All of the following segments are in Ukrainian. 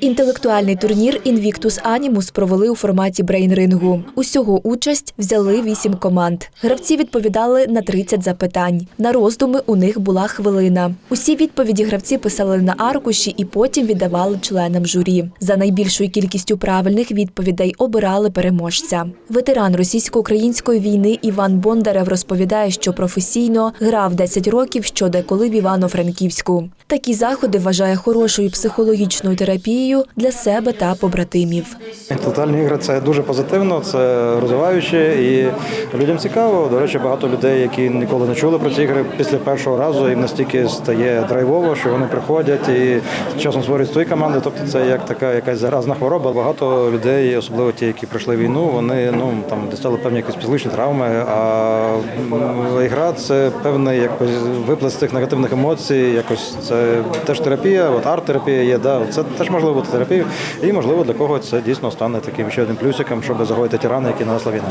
Інтелектуальний турнір Invictus Animus провели у форматі брейн-рингу. Усього участь взяли вісім команд. Гравці відповідали на 30 запитань. На роздуми у них була хвилина. Усі відповіді гравці писали на аркуші і потім віддавали членам журі. За найбільшою кількістю правильних відповідей обирали переможця. Ветеран російсько-української війни Іван Бондарев розповідає, що професійно грав 10 років щодеколи в Івано-Франківську. Такі заходи вважає хорошою психологічною терапією для себе та побратимів. Інтелектуальні ігри це дуже позитивно, це розвиваюче і людям цікаво. До речі, багато людей, які ніколи не чули про ці ігри після першого разу, їм настільки стає драйвово, що вони приходять і часом створюють свої команди. Тобто це як така якась заразна хвороба. Багато людей, особливо ті, які пройшли війну, вони ну там дістали певні якісь психологічні травми. А ігра це певний якось виплеск цих негативних емоцій. Якось це теж терапія, от арт-терапія є. Да, це теж можливо бути терапією. І можливо для когось це дійсно стане таким ще одним плюсиком, щоб загоїти ті рани, які нанесла війна.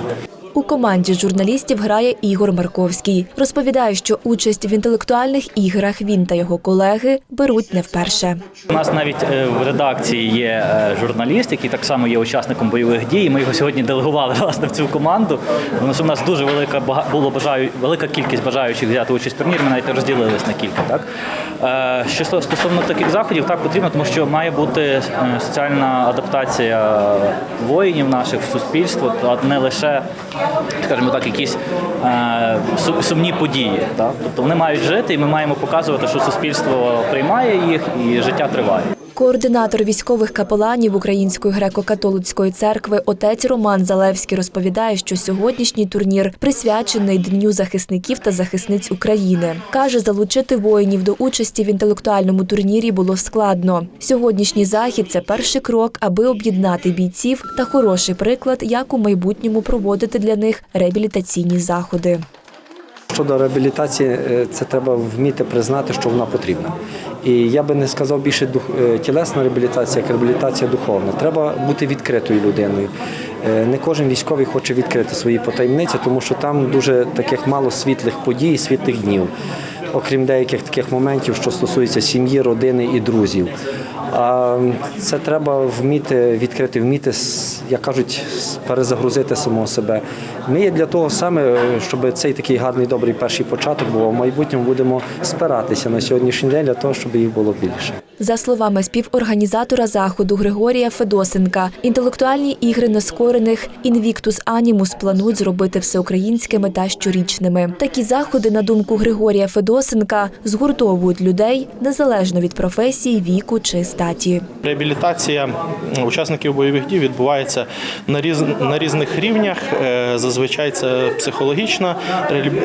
У команді журналістів грає Ігор Марковський. Розповідає, що участь в інтелектуальних іграх він та його колеги беруть не вперше. У нас навіть е, в редакції є е, журналіст, який так само є учасником бойових дій. Ми його сьогодні делегували власне в цю команду. Тому що у нас дуже велика було бажаю, велика кількість бажаючих взяти участь в турнірі. Ми навіть розділились на кілька. Так Е, що стосовно таких заходів, так потрібно, тому що має бути соціальна адаптація воїнів наших в суспільство, а не лише, скажімо так, якісь е, сумні події. Так? Тобто вони мають жити, і ми маємо показувати, що суспільство приймає їх і життя триває. Координатор військових капеланів Української греко-католицької церкви отець Роман Залевський розповідає, що сьогоднішній турнір присвячений Дню захисників та захисниць України. Каже, залучити воїнів до участі в інтелектуальному турнірі було складно. Сьогоднішній захід це перший крок, аби об'єднати бійців та хороший приклад, як у майбутньому проводити для них реабілітаційні заходи. Щодо реабілітації, е, це треба вміти признати, що вона потрібна. І я би не сказав більше дух, е, тілесна реабілітація, як реабілітація духовна. Треба бути відкритою людиною. Е, Не кожен військовий хоче відкрити свої потаємниці, тому що там дуже таких мало світлих подій, світлих днів, окрім деяких таких моментів, що стосуються сім'ї, родини і друзів. Це треба вміти відкрити, вміти, як кажуть, перезагрузити самого себе. Ми є для того саме, щоб цей такий гарний, добрий перший початок був. а В майбутньому будемо спиратися на сьогоднішній день для того, щоб їх було більше. За словами співорганізатора заходу Григорія Федосенка, інтелектуальні ігри нескорених Invictus Animus планують зробити всеукраїнськими та щорічними. Такі заходи, на думку Григорія Федосенка, згуртовують людей незалежно від професії, віку чи статі. Реабілітація учасників бойових дій відбувається на різ на різних рівнях. Е, Зазвичай це психологічна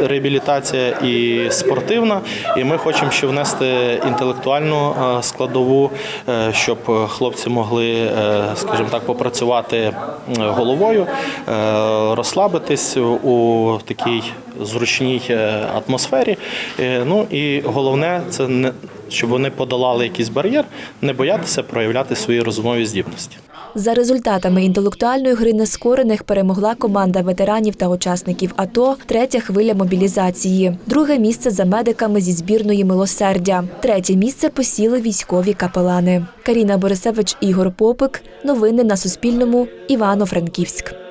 реабілітація і спортивна. І ми хочемо ще внести інтелектуальну е, складову, е, щоб хлопці могли, скажімо так, попрацювати головою, розслабитись у такій зручній атмосфері. Ну і головне це не щоб вони подолали якийсь бар'єр, не боятися проявляти свої розумові здібності. За результатами інтелектуальної гри нескорених перемогла команда ветеранів та учасників АТО, третя хвиля мобілізації. Друге місце за медиками зі збірної милосердя. Третє місце посіли військові капелани. Каріна Борисевич, Ігор Попик. Новини на Суспільному. Івано-Франківськ.